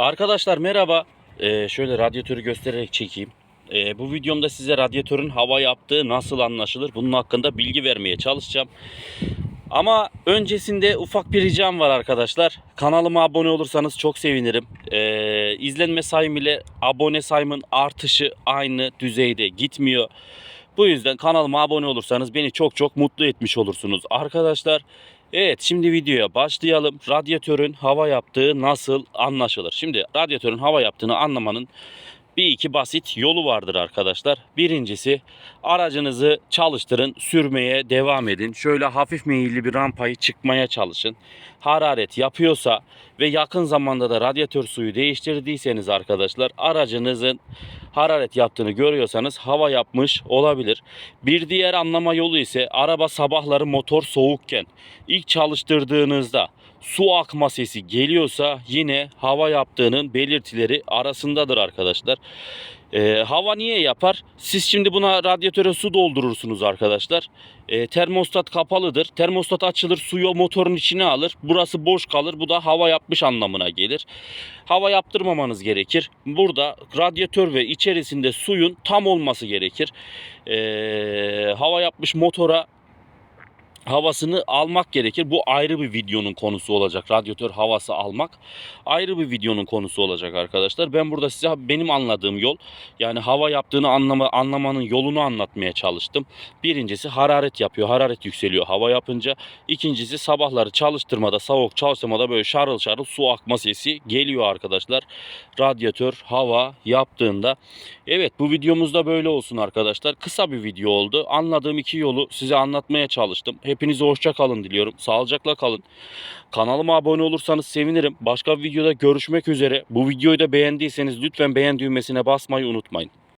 Arkadaşlar merhaba. Ee, şöyle radyatörü göstererek çekeyim. Ee, bu videomda size radyatörün hava yaptığı nasıl anlaşılır bunun hakkında bilgi vermeye çalışacağım. Ama öncesinde ufak bir ricam var arkadaşlar. Kanalıma abone olursanız çok sevinirim. Ee, izlenme sayım ile abone sayımın artışı aynı düzeyde gitmiyor. Bu yüzden kanalıma abone olursanız beni çok çok mutlu etmiş olursunuz arkadaşlar. Evet şimdi videoya başlayalım. Radyatörün hava yaptığı nasıl anlaşılır? Şimdi radyatörün hava yaptığını anlamanın bir iki basit yolu vardır arkadaşlar. Birincisi aracınızı çalıştırın, sürmeye devam edin. Şöyle hafif meyilli bir rampayı çıkmaya çalışın. Hararet yapıyorsa ve yakın zamanda da radyatör suyu değiştirdiyseniz arkadaşlar aracınızın hararet yaptığını görüyorsanız hava yapmış olabilir. Bir diğer anlama yolu ise araba sabahları motor soğukken ilk çalıştırdığınızda su akma sesi geliyorsa yine hava yaptığının belirtileri arasındadır arkadaşlar. Ee, hava niye yapar? Siz şimdi buna radyatöre su doldurursunuz arkadaşlar. Ee, termostat kapalıdır. Termostat açılır, suyu motorun içine alır. Burası boş kalır. Bu da hava yapmış anlamına gelir. Hava yaptırmamanız gerekir. Burada radyatör ve içerisinde suyun tam olması gerekir. Ee, hava yapmış motora havasını almak gerekir. Bu ayrı bir videonun konusu olacak. Radyatör havası almak ayrı bir videonun konusu olacak arkadaşlar. Ben burada size benim anladığım yol yani hava yaptığını anlama, anlamanın yolunu anlatmaya çalıştım. Birincisi hararet yapıyor. Hararet yükseliyor hava yapınca. İkincisi sabahları çalıştırmada, soğuk çalıştırmada böyle şarıl şarıl su akma sesi geliyor arkadaşlar. Radyatör hava yaptığında. Evet bu videomuzda böyle olsun arkadaşlar. Kısa bir video oldu. Anladığım iki yolu size anlatmaya çalıştım. Hepinize hoşça kalın diliyorum. Sağlıcakla kalın. Kanalıma abone olursanız sevinirim. Başka bir videoda görüşmek üzere. Bu videoyu da beğendiyseniz lütfen beğen düğmesine basmayı unutmayın.